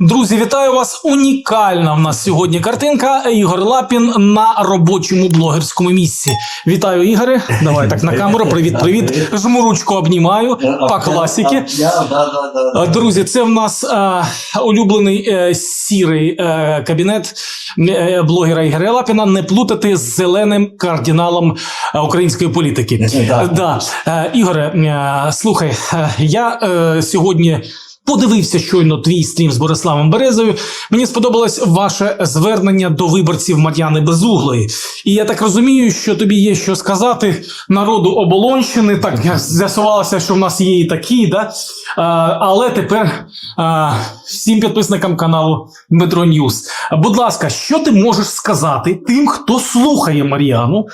Друзі, вітаю вас! Унікальна в нас сьогодні картинка. Ігор Лапін на робочому блогерському місці. Вітаю, Ігоре. Давай так на камеру. Привіт, привіт. Жму ручку обнімаю по класіки. Друзі, це в нас е, улюблений е, сірий е, кабінет е, блогера Ігоря Лапіна. Не плутати з зеленим кардиналом е, української політики. Да. Е, Ігоре, е, слухай, я е, сьогодні. Подивився щойно твій стрім з Бориславом Березою. Мені сподобалось ваше звернення до виборців Мар'яни Безуглої. І я так розумію, що тобі є що сказати народу оболонщини. Так з'ясувалося, що в нас є і такі, да? а, але тепер а, всім підписникам каналу Дмитро Ньюс. Будь ласка, що ти можеш сказати тим, хто слухає Мар'яну,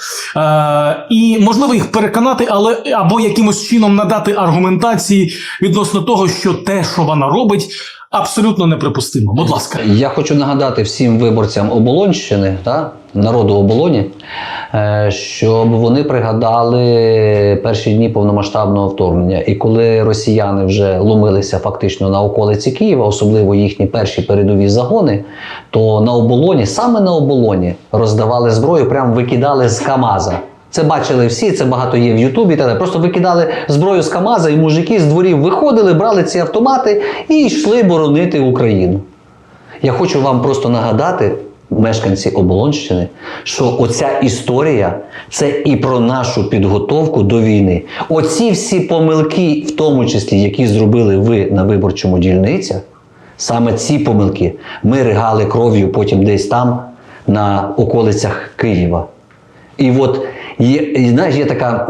і можливо їх переконати, але або якимось чином надати аргументації відносно того, що те, що вона робить, абсолютно неприпустимо. Будь ласка. Я хочу нагадати всім виборцям Оболонщини, та, народу Оболоні, е, щоб вони пригадали перші дні повномасштабного вторгнення. І коли росіяни вже ломилися фактично на околиці Києва, особливо їхні перші передові загони, то на оболоні, саме на оболоні, роздавали зброю, прям викидали з Камаза. Це бачили всі, це багато є в Ютубі. Та просто викидали зброю з Камаза, і мужики з дворів виходили, брали ці автомати і йшли боронити Україну. Я хочу вам просто нагадати, мешканці Оболонщини, що оця історія це і про нашу підготовку до війни. Оці всі помилки, в тому числі, які зробили ви на виборчому дільницях, саме ці помилки ми ригали кров'ю потім десь там, на околицях Києва. І от і, знаєш, є така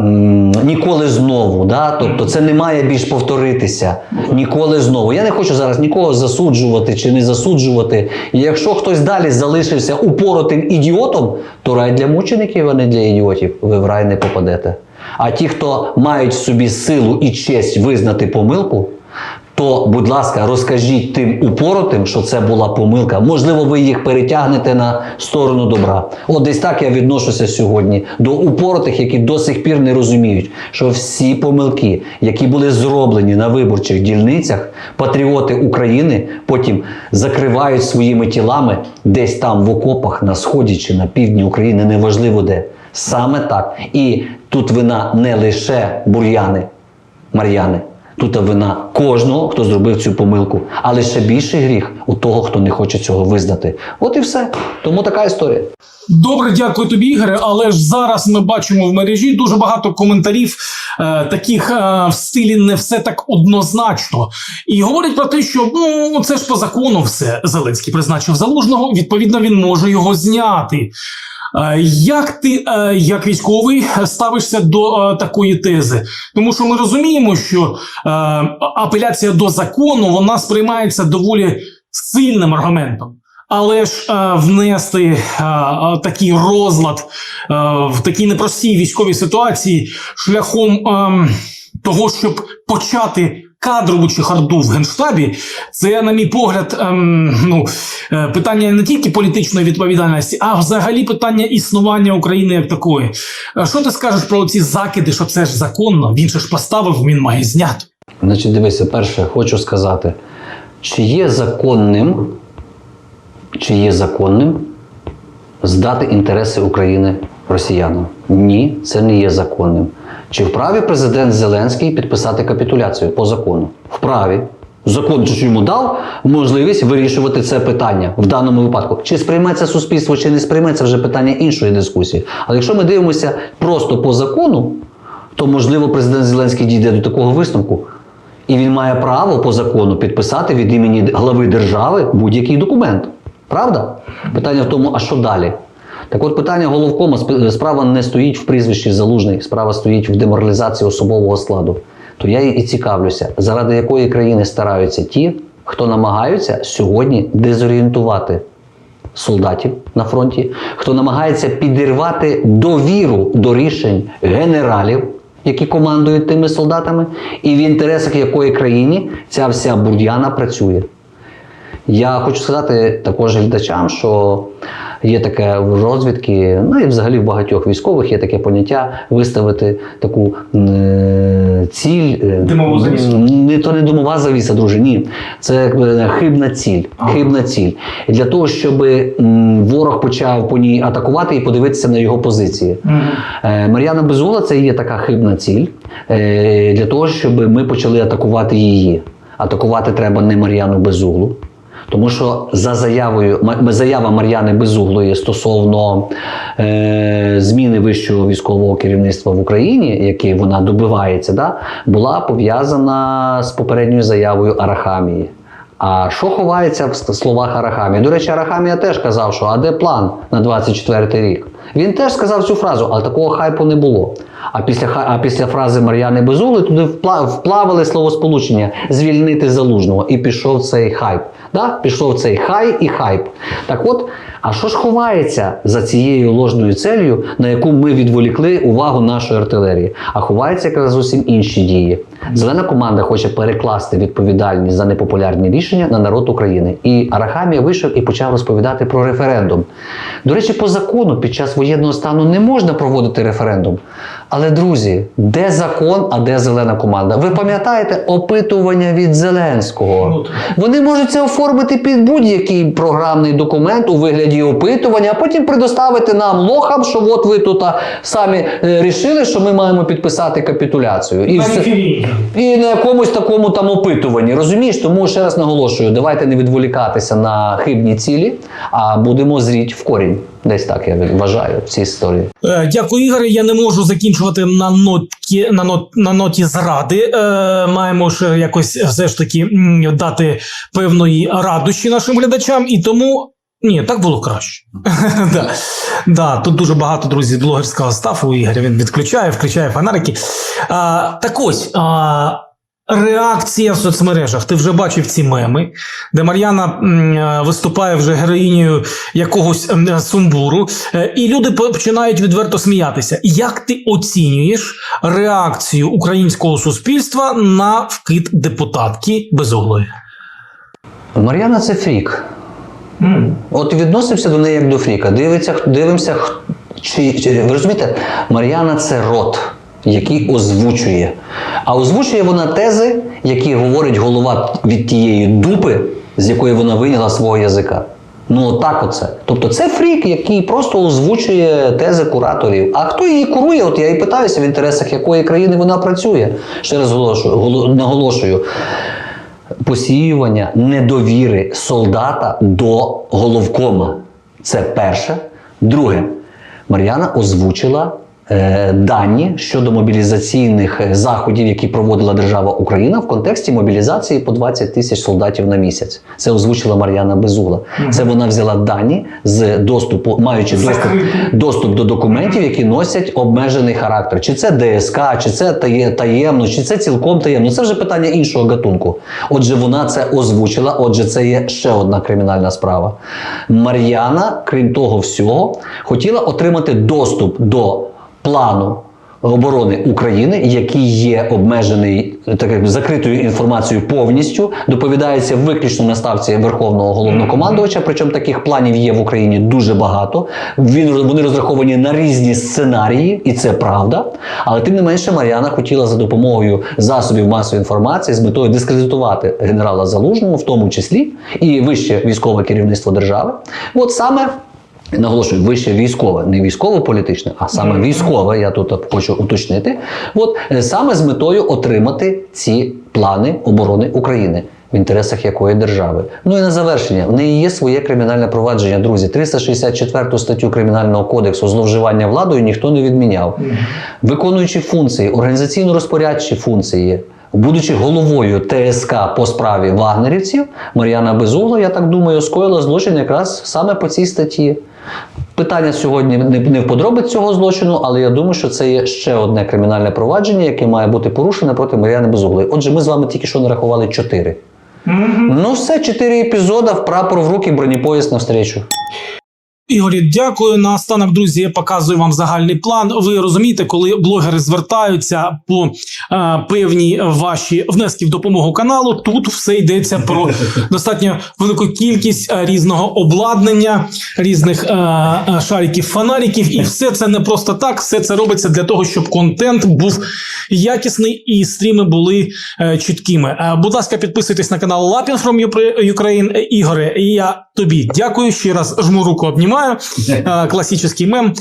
ніколи знову. Да? Тобто це не має більш повторитися. Ніколи знову. Я не хочу зараз нікого засуджувати чи не засуджувати. І якщо хтось далі залишився упоротим ідіотом, то рай для мучеників, а не для ідіотів. Ви в рай не попадете. А ті, хто мають в собі силу і честь визнати помилку, то, будь ласка, розкажіть тим упоротим, що це була помилка. Можливо, ви їх перетягнете на сторону добра. От десь так я відношуся сьогодні до упоротих, які до сих пір не розуміють, що всі помилки, які були зроблені на виборчих дільницях, патріоти України потім закривають своїми тілами десь там в окопах на сході чи на півдні України, неважливо де. Саме так. І тут вина не лише бур'яни, Мар'яни. Тут вина кожного, хто зробив цю помилку, але ще більший гріх у того, хто не хоче цього визнати. От і все. Тому така історія. Добре, дякую тобі, Ігоре. Але ж зараз ми бачимо в мережі дуже багато коментарів, е, таких е, в стилі не все так однозначно. І говорять про те, що ну це ж по закону все. Зеленський призначив залужного. Відповідно, він може його зняти. Е, Як ти, е, як військовий, ставишся до е, такої тези? Тому що ми розуміємо, що апеляція до закону вона сприймається доволі сильним аргументом. Але ж внести такий розлад в такій непростій військовій ситуації шляхом е, того, щоб почати кадрову чехарду в генштабі, це, на мій погляд, ем, ну, е, питання не тільки політичної відповідальності, а взагалі питання існування України як такої. Е, Що ти скажеш про ці закиди, що це ж законно? Він же ж поставив, він має зняти. Значить, дивися, перше, хочу сказати, чи є законним, чи є законним здати інтереси України росіянам? Ні, це не є законним. Чи вправі президент Зеленський підписати капітуляцію по закону? Вправі. Закон ж йому дав можливість вирішувати це питання в даному випадку. Чи сприйметься суспільство, чи не сприйметься вже питання іншої дискусії. Але якщо ми дивимося просто по закону, то можливо президент Зеленський дійде до такого висновку. І він має право по закону підписати від імені глави держави будь-який документ. Правда? Питання в тому, а що далі? Так от питання головкома справа не стоїть в прізвищі залужний, справа стоїть в деморалізації особового складу. То я і цікавлюся, заради якої країни стараються ті, хто намагаються сьогодні дезорієнтувати солдатів на фронті, хто намагається підірвати довіру до рішень генералів, які командують тими солдатами, і в інтересах якої країні ця вся бур'яна працює. Я хочу сказати також глядачам, що Є таке в розвідки, ну і взагалі в багатьох військових є таке поняття виставити таку е, ціль. е, Димову завісу. Не то не димова завіса, друже. Ні, це е, хибна ціль. Ага. Хибна ціль. І для того, щоб ворог почав по ній атакувати і подивитися на його позиції. Е, Мар'яна Безула це є така хибна ціль е, для того, щоб ми почали атакувати її. Атакувати треба не Мар'яну Безуглу. Тому що за заявою заява Мар'яни Безуглої стосовно е, зміни вищого військового керівництва в Україні, який вона добивається, да, була пов'язана з попередньою заявою Арахамії. А що ховається в словах Арахамії? До речі, Арахамія теж казав, що а де план на 24 рік? Він теж сказав цю фразу, але такого хайпу не було. А після, а після фрази Мар'яни Безули туди впла- вплавили словосполучення звільнити залужного і пішов цей хайп. Да? Пішов цей хай і хайп. Так от, а що ж ховається за цією ложною целью, на яку ми відволікли увагу нашої артилерії? А ховаються якраз зовсім інші дії. Зелена команда хоче перекласти відповідальність за непопулярні рішення на народ України. І Арахамія вийшов і почав розповідати про референдум. До речі, по закону під час воєнного стану не можна проводити референдум. Але, друзі, де закон, а де зелена команда? Ви пам'ятаєте опитування від Зеленського? Ну. Вони можуть це оформити під будь-який програмний документ у вигляді опитування, а потім предоставити нам лохам, що от ви тут самі е, рішили, що ми маємо підписати капітуляцію. І, все, і на якомусь такому там опитуванні. Розумієш? Тому ще раз наголошую: давайте не відволікатися на хибні цілі, а будемо зріть в корінь. Десь так я вважаю в цій історії. Е, Дякую, Ігоре. Я не можу закінчувати на ноті на, нот, на ноті зради. Е, маємо ще якось все ж таки дати певної радощі нашим глядачам, і тому. Ні, так було краще. да. Да, тут дуже багато друзів блогерського стафу Ігоря. Він відключає, включає фонарики. А, так ось. А, Реакція в соцмережах. Ти вже бачив ці меми, де Мар'яна е, виступає вже героїнею якогось е, сумбуру, е, і люди починають відверто сміятися. Як ти оцінюєш реакцію українського суспільства на вкид депутатки Безуглої? Мар'яна це фрік. От відносився до неї як до фріка. Дивиться, дивимося, чи, чи ви розумієте, Мар'яна це рот, який озвучує. А озвучує вона тези, які говорить голова від тієї дупи, з якої вона вийняла свого язика. Ну, отак оце. Тобто це фрік, який просто озвучує тези кураторів. А хто її курує? От я і питаюся, в інтересах якої країни вона працює. Ще раз наголошую, посіювання недовіри солдата до головкома. Це перше. Друге, Мар'яна озвучила дані щодо мобілізаційних е, заходів, які проводила держава Україна в контексті мобілізації по 20 тисяч солдатів на місяць. Це озвучила Мар'яна Безугла. Це вона взяла дані з доступу, маючи доступ, доступ до документів, які носять обмежений характер. Чи це ДСК, чи це тає- таємно, чи це цілком таємно. Це вже питання іншого гатунку. Отже, вона це озвучила. Отже, це є ще одна кримінальна справа. Мар'яна, крім того всього, хотіла отримати доступ до плану. Оборони України, який є обмежений так як закритою інформацією повністю, доповідається виключно на ставці Верховного головнокомандувача. Причому таких планів є в Україні дуже багато. Він вони розраховані на різні сценарії, і це правда. Але тим не менше, Мар'яна хотіла за допомогою засобів масової інформації з метою дискредитувати генерала Залужного, в тому числі і вище військове керівництво держави. От саме Наголошую, вище військове, не військово-політичне, а саме військове, я тут хочу уточнити. От е, саме з метою отримати ці плани оборони України. В інтересах якої держави. Ну і на завершення, в неї є своє кримінальне провадження, друзі. 364 статтю Кримінального кодексу зловживання владою ніхто не відміняв. Виконуючи функції, організаційно-розпорядчі функції, будучи головою ТСК по справі вагнерівців, Мар'яна Безугла, я так думаю, скоїла злочин якраз саме по цій статті. Питання сьогодні не, в подробиць цього злочину, але я думаю, що це є ще одне кримінальне провадження, яке має бути порушене проти Мар'яни Безуглої. Отже, ми з вами тільки що нарахували чотири. Ну, все, чотири епізода, в прапор в руки, бронепоїзд навстрічу. Ігорі, дякую. Наостанок, друзі, я показую вам загальний план. Ви розумієте, коли блогери звертаються по е, певні ваші внески в допомогу каналу, тут все йдеться про достатньо велику кількість е, різного обладнання, різних е, е, шариків, фонариків, і все це не просто так. Все це робиться для того, щоб контент був якісний і стріми були е, чіткими. Е, будь ласка, підписуйтесь на канал Lapin from Ukraine. Ігоре, і я тобі дякую ще раз. Жму руку, обнімаю. Е, Классический мем.